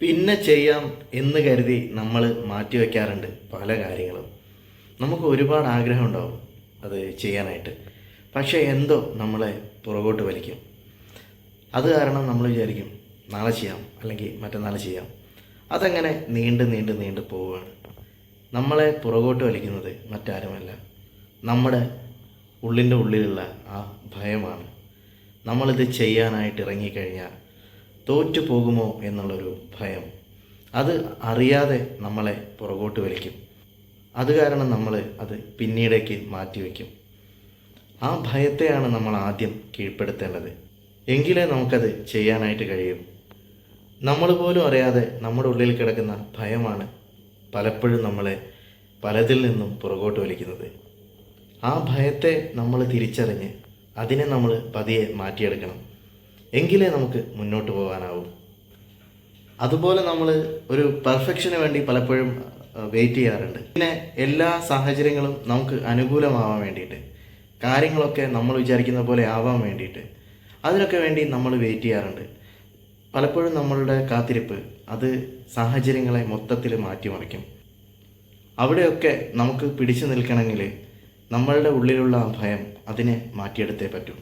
പിന്നെ ചെയ്യാം എന്ന് കരുതി നമ്മൾ മാറ്റി മാറ്റിവെക്കാറുണ്ട് പല കാര്യങ്ങളും. നമുക്ക് ഒരുപാട് ആഗ്രഹം ഉണ്ടാവും അത് ചെയ്യാനായിട്ട്. പക്ഷേ എന്തോ നമ്മളെ പുറകോട്ട് വലിക്കും. അത് കാരണം നമ്മൾ വിചാരിക്കും നാളെ ചെയ്യാം അല്ലെങ്കിൽ മറ്റന്നാൾ ചെയ്യാം. അതങ്ങനെ നീണ്ട് നീണ്ട് നീണ്ട് പോവുകയാണ്. നമ്മളെ പുറകോട്ട് വലിക്കുന്നത് മറ്റാരുമല്ല. നമ്മുടെ ഉള്ളിന്റെ ഉള്ളിലുള്ള ആ ഭയമാണ്. നമ്മളിത് ചെയ്യാനായിട്ട് ഇറങ്ങിക്കഴിഞ്ഞാൽ തോറ്റു പോകുമോ എന്നുള്ളൊരു ഭയം. അത് അറിയാതെ നമ്മളെ പുറകോട്ട് വലിക്കും. അത് കാരണം നമ്മൾ അത് പിന്നീടേക്ക് മാറ്റിവെക്കും ആ ഭയത്തെയാണ് നമ്മൾ ആദ്യം കീഴ്പ്പെടുത്തേണ്ടത്. എങ്കിലേ നമുക്കത് ചെയ്യാനായിട്ട് കഴിയും. നമ്മൾ പോലും അറിയാതെ നമ്മുടെ ഉള്ളിൽ കിടക്കുന്ന ഭയമാണ് പലപ്പോഴും നമ്മളെ പലതിൽ നിന്നും പുറകോട്ട് വലിക്കുന്നത്. ആ ഭയത്തെ നമ്മൾ തിരിച്ചറിഞ്ഞ് അതിനെ നമ്മൾ പതിയെ മാറ്റിയെടുക്കണം. എങ്കിലേ നമുക്ക് മുന്നോട്ട് പോകാനാവൂ. അതുപോലെ നമ്മൾ ഒരു പെർഫെക്ഷന് വേണ്ടി പലപ്പോഴും വെയിറ്റ് ചെയ്യാറുണ്ട്. പിന്നെ എല്ലാ സാഹചര്യങ്ങളും നമുക്ക് അനുകൂലമാവാൻ വേണ്ടിയിട്ട് കാര്യങ്ങളൊക്കെ നമ്മൾ വിചാരിക്കുന്ന പോലെ ആവാൻ വേണ്ടിയിട്ട് അതിനൊക്കെ വേണ്ടി നമ്മൾ വെയിറ്റ് ചെയ്യാറുണ്ട്. പലപ്പോഴും നമ്മളുടെ കാത്തിരിപ്പ് അത് സാഹചര്യങ്ങളെ മൊത്തത്തിൽ മാറ്റിമറിക്കും. അവിടെയൊക്കെ നമുക്ക് പിടിച്ചു നിൽക്കണമെങ്കിൽ നമ്മളുടെ ഉള്ളിലുള്ള ഭയം അതിനെ മാറ്റിയെടുത്തേ പറ്റൂ.